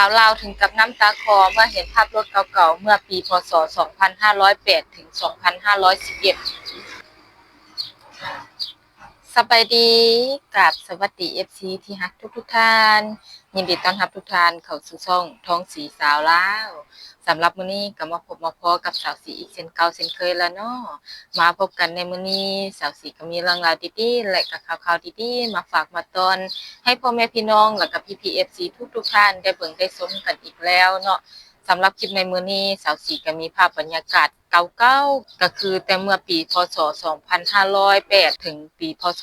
าวลาวถึงกับน้ำตาคลอเมื่อเห็นภาพรถเก่าๆ เมื่อปีพศ 2508 ถึง 2511 สบายดีกับสวัสดี FC ที่ฮักทุกทุกๆท่าน ยินดีต้อนรับทุกท่านเข้าสู่ช่องท้องสีสาวแล้ว สำหรับมื้อนี้ก็มาพบมาพอกับสาวสีอีกเช่นเก่าเช่นเคยแล้วเนาะมาพบกันในมื้อนี้สาวสีก็มีเรื่องราวดีๆและก็ข่าวๆดีๆมาฝากมาตอน ให้พ่อแม่พี่น้องและกับพี่พีเอฟซีทุกทุกๆท่านได้เบิ่งได้ชมกันอีกแล้วเนาะ สำหรับคลิปในมือนี้สาวสีก็มีภาพบรรยากาศเก่าๆก็คือแต่เมื่อปีพศ 2508 ถึงปีพศ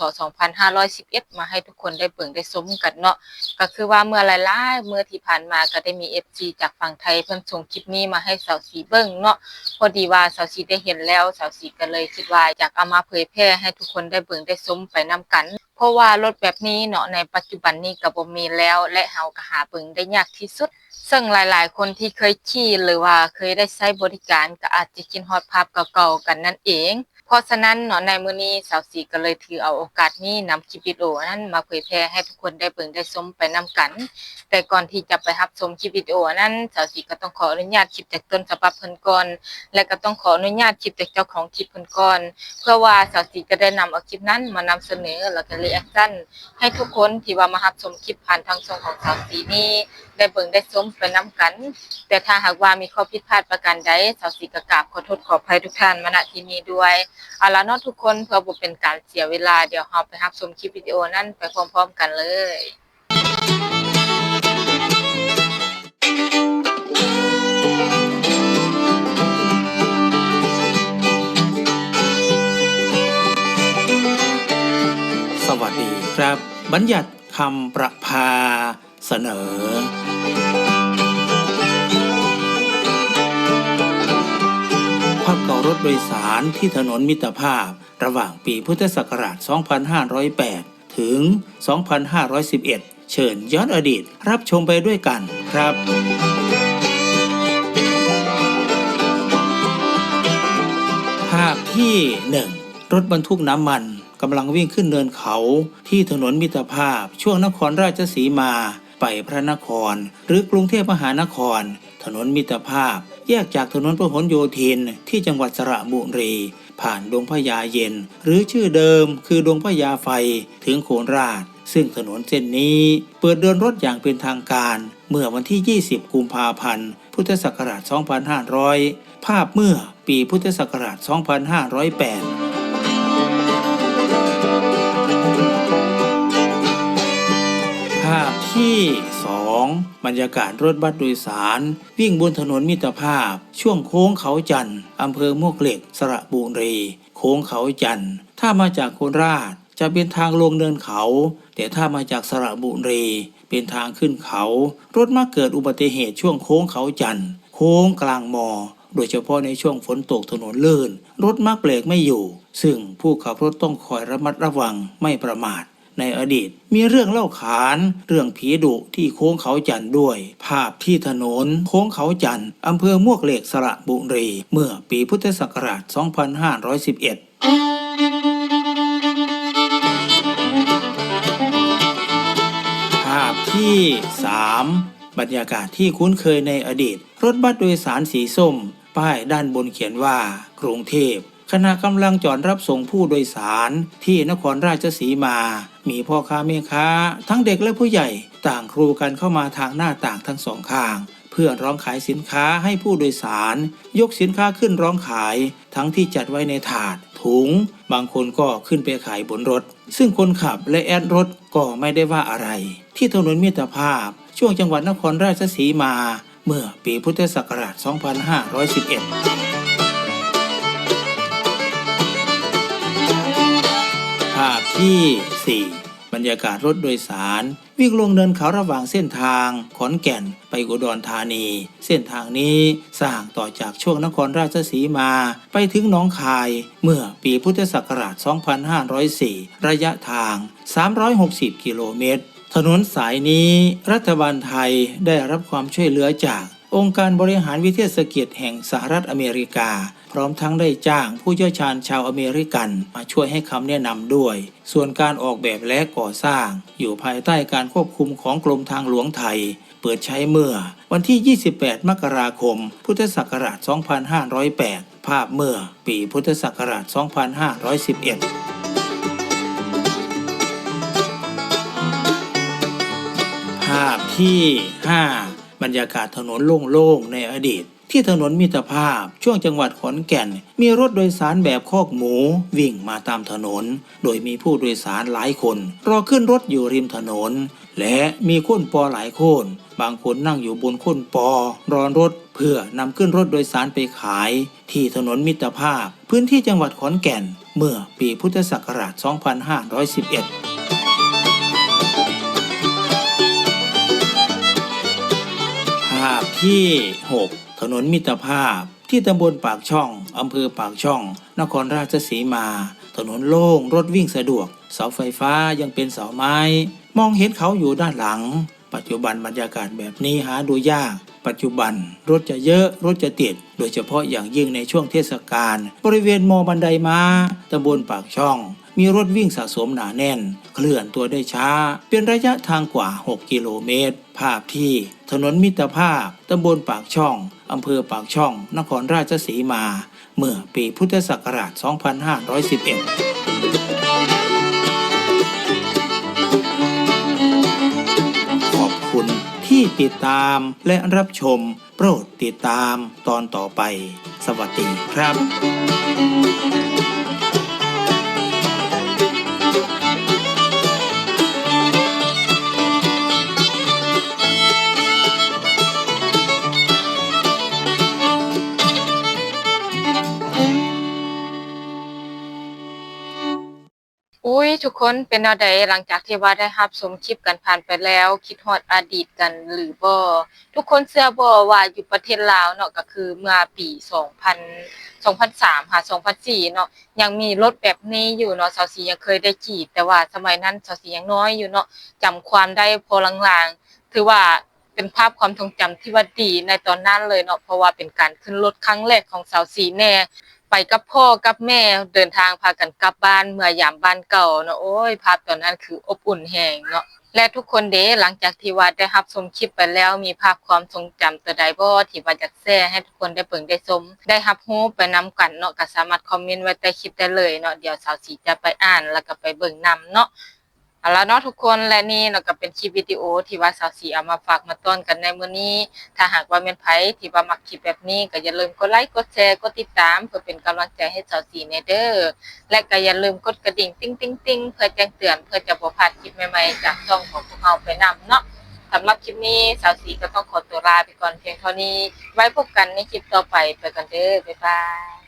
2511 มาให้ทุกคนได้เบิ่งได้ชมกันเนาะก็คือว่าเมื่อหลายๆเมื่อที่ผ่านมาก็ได้มี FC จากฝั่งไทยเพิ่นส่งคลิปนี้มาให้สาวสีเบิ่งเนาะพอดีว่าสาวสีได้เห็นแล้วสาวสีก็เลยคิดว่าอยากเอามาเผยแพร่ให้ทุกคนได้เบิ่งได้ชมไปนํกัน เพราะว่ารถแบบนี้เนาะในปัจจุบันนี้ก็บ่มีแล้ว และเฮาก็หาเบิ่งได้ยากที่สุด ซึ่งหลายๆ คนที่เคยขี่หรือว่าเคยได้ใช้บริการก็อาจจะกินฮอดภาพเก่าๆกันนั่นเอง เพราะฉะนั้นเนาะในมื้อนี้สาวสีก็เลยถือเอาโอกาสนี้นำคลิปวิดีโอนั้นมาเผยแพร่ให้ทุกคนได้เบิ่งได้ชมไปนํกัน แต่ก่อนที่จะไปรับชมคลิปวิดีโอนั้นสาวสีก็ต้องขออนุญาตคลิปจากต้นฉบับเพิ่นก่อน และก็ต้องขออนุญาตคลิปจากเจ้าของคลิปเพิ่นก่อน เพื่อว่าสาวสีจะได้นำเอาคลิปนั้นมานำเสนอแล้วก็รีแอคชั่นให้ทุกคนที่ว่ามารับชมคลิปผ่านทางช่องของสาวสีนี้ได้เบิ่งได้ชมไปนํกัน แต่ถ้าหากว่ามีข้อผิดพลาดประการใดสาวสีก็กราบขอโทษขออภัยทุกท่านมาณที่นี้ด้วยเอาล่ะเนาะทุกคนเพื่อบ่เป็นการเสียเวลาเดี๋ยวเราไปรับชมคลิปวิดีโอนั้นไปพร้อมๆกันเลยสวัสดีครับ บัญญัติคำประพา เสนอภาพเก่ารถโดยสารที่ถนนมิตรภาพ ระหว่างปีพุทธศักราช 2508 ถึง 2511 เชิญย้อนอดีตรับชมไปด้วยกันครับภาพที่ 1 รถบรรทุกน้ำมันกำลังวิ่งขึ้นเนินเขาที่ถนนมิตรภาพช่วงนครราชสีมา ไปพระนคร หรือกรุงเทพมหานคร ถนนมิตรภาพ แยกจากถนนพหลโยธินที่จังหวัดสระบุรี ผ่านดงพญาเย็น หรือชื่อเดิมคือดงพญาไฟถึงโคราช ซึ่งถนนเส้นนี้เปิดเดินรถอย่างเป็นทางการ เมื่อวันที่ 20 กุมภาพันธ์ พุทธศักราช 2500 ภาพเมื่อปีพุทธศักราช 2508 ที่ 2 บรรยากาศรถบัสโดยสาร วิ่งบนถนนมิตรภาพ ช่วงโค้งเขาจันทร์อำเภอมวกเหล็ก สระบุรี โค้งเขาจันทร์ถ้ามาจากโคราชจะเป็นทางลงเนินเขา แต่ถ้ามาจากสระบุรี เป็นทางขึ้นเขา รถมักเกิดอุบัติเหตุช่วงโค้งเขาจันทร์โค้งกลางมอ โดยเฉพาะในช่วงฝนตกถนนลื่น รถมักเบรกไม่อยู่ ซึ่งผู้ขับรถต้องคอยระมัดระวังไม่ประมาท ในอดีต มีเรื่องเล่าขานเรื่องผีดุที่โค้งเขาจันทร์ด้วย ภาพที่ถนนโค้งเขาจันทร์อำเภอมวกเหล็กสระบุรี เมื่อปีพุทธศักราช 2511ภาพที่ 3 บรรยากาศที่คุ้นเคยในอดีต รถบัสโดยสารสีส้ม ป้ายด้านบนเขียนว่า กรุงเทพ ขณะกำลังจอดรับส่งผู้โดยสารที่นครราชสีมา มีพ่อค้าแม่ค้า ทั้งเด็กและผู้ใหญ่ต่างครูกันเข้ามาทางหน้าต่างทั้งสองข้าง เพื่อร้องขายสินค้าให้ผู้โดยสาร ยกสินค้าขึ้นร้องขาย ทั้งที่จัดไว้ในถาด ถุง บางคนก็ขึ้นไปขายบนรถ ซึ่งคนขับและแอดรถก็ไม่ได้ว่าอะไร ที่ถนนมิตรภาพ ช่วงจังหวัดนครราชสีมา เมื่อปีพุทธศักราช 2511าพที่ 4 บรรยากาศรถโดยสาร วิ่งลงเนินเขาระหว่างเส้นทาง ขอนแก่นไปอุดรธานี เส้นทางนี้สร้างต่อจากช่วงนครราชสีมา ไปถึงหนองคายเมื่อปีพุทธศักราช 2504 ระยะทาง 360 กิโลเมตร ถนนสายนี้รัฐบาลไทยได้รับความช่วยเหลือจาก องค์การบริหารวิเทศกิจแห่งสหรัฐอเมริกา พร้อมทั้งได้จ้างผู้เชี่ยวชาญชาวอเมริกัน มาช่วยให้คำแนะนำด้วย ส่วนการออกแบบและก่อสร้าง อยู่ภายใต้การควบคุมของกรมทางหลวงไทย เปิดใช้เมื่อ วันที่ 28 มกราคม พุทธศักราช 2508 ภาพเมื่อ ปีพุทธศักราช 2511ภาพที่ 5 บรรยากาศถนนโล่งๆในอดีต ที่ถนนมิตรภาพช่วงจังหวัดขอนแก่น มีรถโดยสารแบบคอกหมู วิ่งมาตามถนน โดยมีผู้โดยสารหลายคน รอขึ้นรถอยู่ริมถนน และมีคนปอหลายคนบางคนนั่งอยู่บนคนปอ รอรถ เพื่อนำขึ้นรถโดยสารไปขาย ที่ถนนมิตรภาพ พื้นที่จังหวัดขอนแก่น เมื่อปีพุทธศักราช 2511 ที่ 6 ถนนมิตรภาพ ที่ตำบลปากช่องอำเภอปากช่อง นครราชสีมา ถนนโล่งรถวิ่งสะดวก เสาไฟฟ้ายังเป็นเสาไม้ มองเห็นเขาอยู่ด้านหลัง ปัจจุบันบรรยากาศแบบนี้หาดูยาก ปัจจุบันรถจะเยอะรถจะติด โดยเฉพาะอย่างยิ่งในช่วงเทศกาลบริเวณมอบันไดม้าตำบลปากช่อง มีรถวิ่งสะสมหนาแน่น เคลื่อนตัวได้ช้า เป็นระยะทางกว่า 6 กิโลเมตร ภาพที่ถนนมิตรภาพ ตำบลปากช่อง อำเภอปากช่อง นครราชสีมา เมื่อปีพุทธศักราช 2511 ขอบคุณที่ติดตามและรับชม โปรดติดตามตอนต่อไป สวัสดีครับ อุ้ยทุกคนเป็นแนวใดหลังจากที่ว่าได้รับชมคลิปกันผ่านไปแล้ว คิดฮอดอดีตกันหรือบ่ทุกคนเชื่อบ่ว่าอยู่ประเทศลาวเนาะก็คือเมื่อปี 2000 2003ค่ะ2004เนาะยังมีรถแบบนี้อยู่เนาะสาวสียังเคยได้ขี่แต่ว่าสมัยนั้นสาวสียังน้อยอยู่เนาะจำความได้พอลางๆถือว่า เป็นภาพความทรงจำที่ว่าดีในตอนนั้นเลยเนาะเพราะว่าเป็นการขึ้นรถครั้งแรกของสาวสีแน่ ไปกับพ่อกับแม่เดินทางพากันกลับบ้านเมื่อยามบ้านเก่าเนาะโอ้ยภาพตอนนั้นคืออบอุ่นแหงเนาะและทุกคนเด้หลังจากที่ว่าได้รับชมคลิปไปแล้วมีภาพความทรงจำตัวใดบ่ที่ว่าอยากแชร์ให้ทุกคนได้เบิ่งได้ชมได้รับรู้ไปนํกันเนาะก็สามารถคอมเมนต์ไว้ใต้คลิปได้เลยเนาะเดี๋ยวสาวสีจะไปอ่านแล้วก็ไปเบิ่งนํเนาะ เอาละเนาะทุกคนและนี่เนาก็เป็นคลิปวิดีโอที่ว่าสาวสีเอามาฝากมาต้อนกันในมื้อนี้ ถ้าหากว่าแม่นไผที่ว่ามักคลิปแบบนี้ก็อย่าลืมกดไลค์กดแชร์กดติดตามเพื่อเป็นกำลังใจให้สาวสีในเด้อและก็อย่าลืมกดกระดิ่งติ๊งติ๊งติ๊งเพื่อแจ้งเตือนเพื่อจะบ่พลาดคลิปใหม่ๆจากช่องของพวกเราไปนำเนาะสำหรับคลิปนี้สาวสีก็ต้องขอตัวลาไปก่อนเพียงเท่านี้ ไว้พบกันในคลิปต่อไปไปกันเด้อบ๊ายบาย